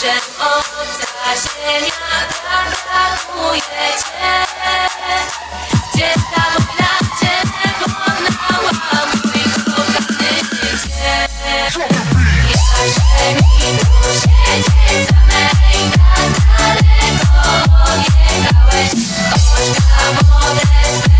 że obca ziemia tak brakuje Cię. Gdzie ta wojna, gdzie ona łamuje kochany Cię. Jakże mi tu siedzieć samej daleko odjechałeś, choć na wodę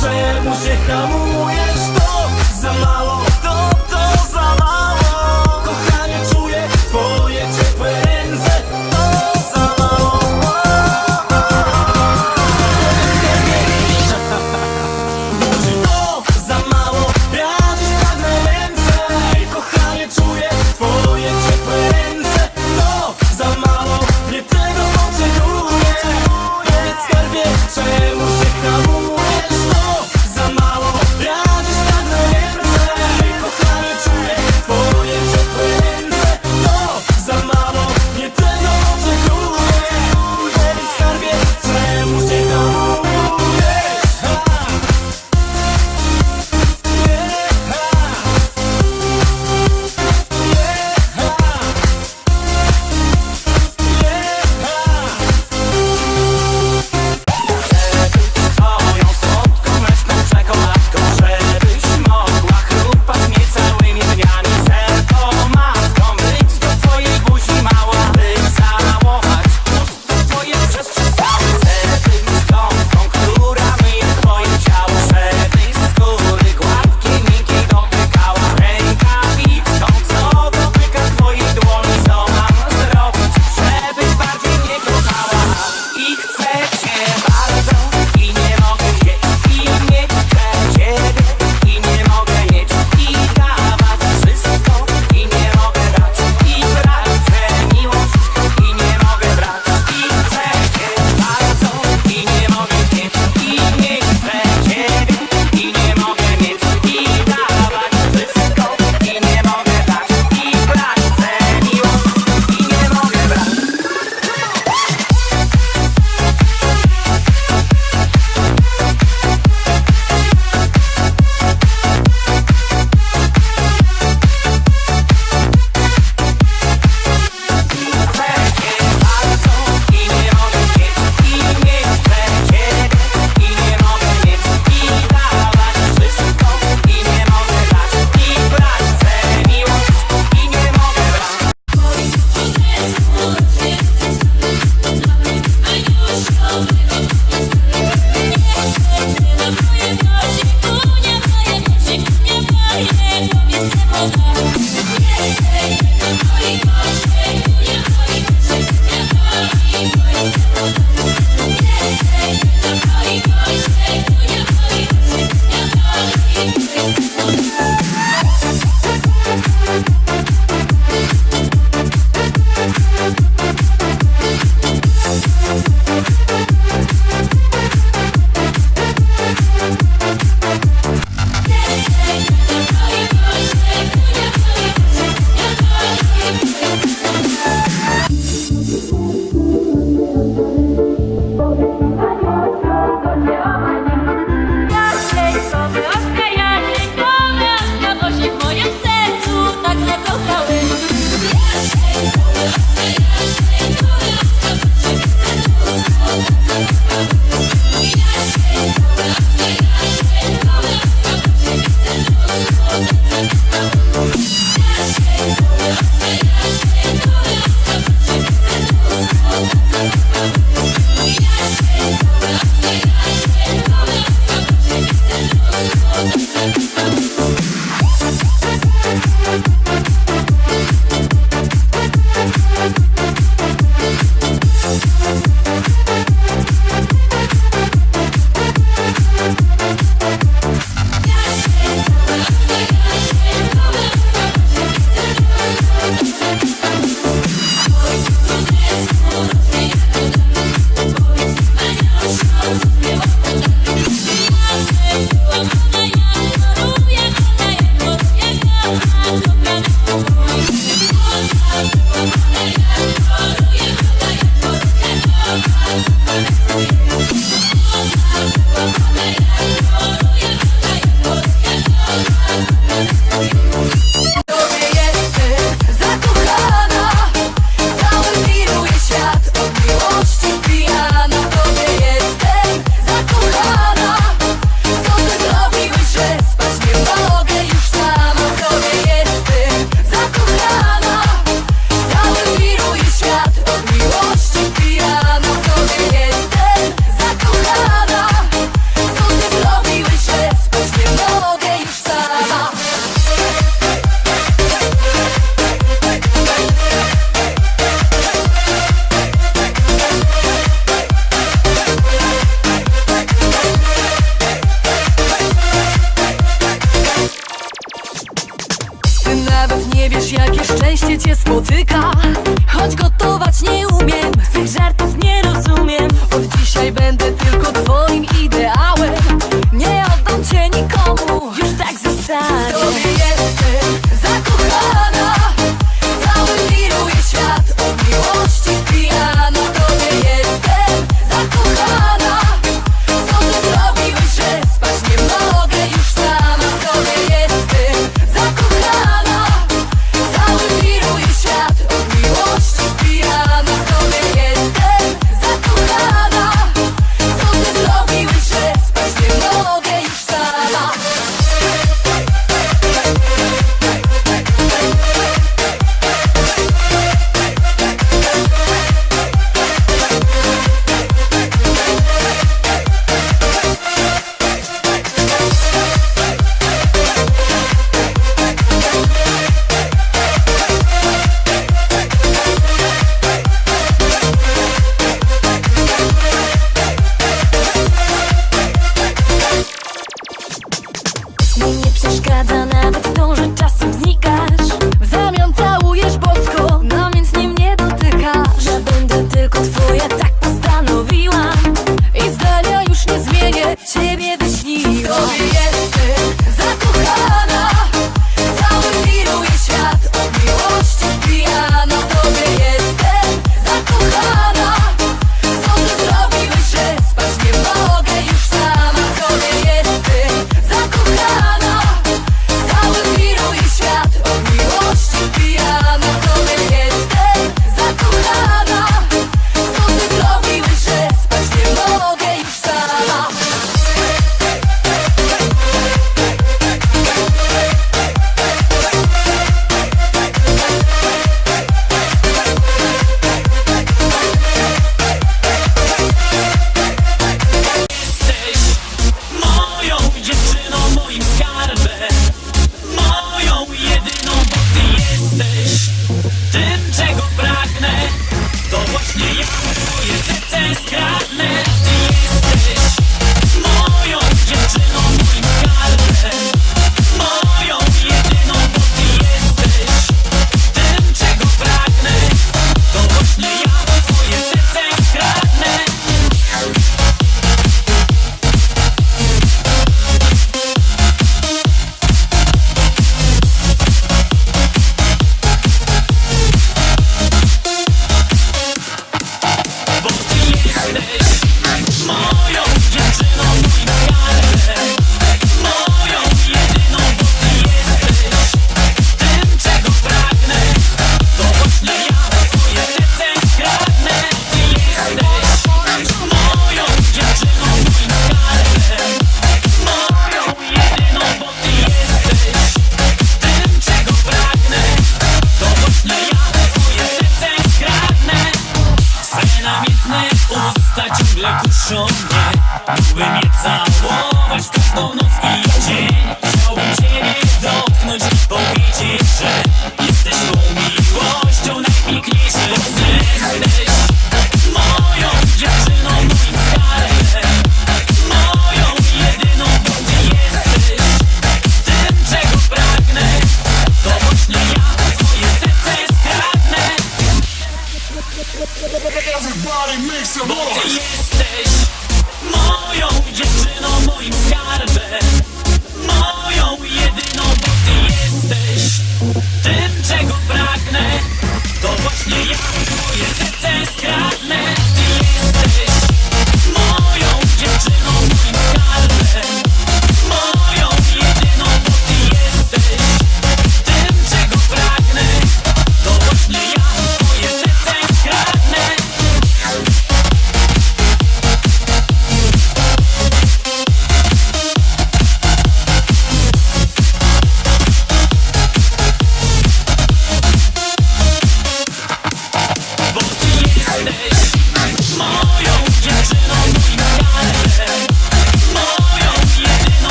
czemu się hamujesz? To za mało,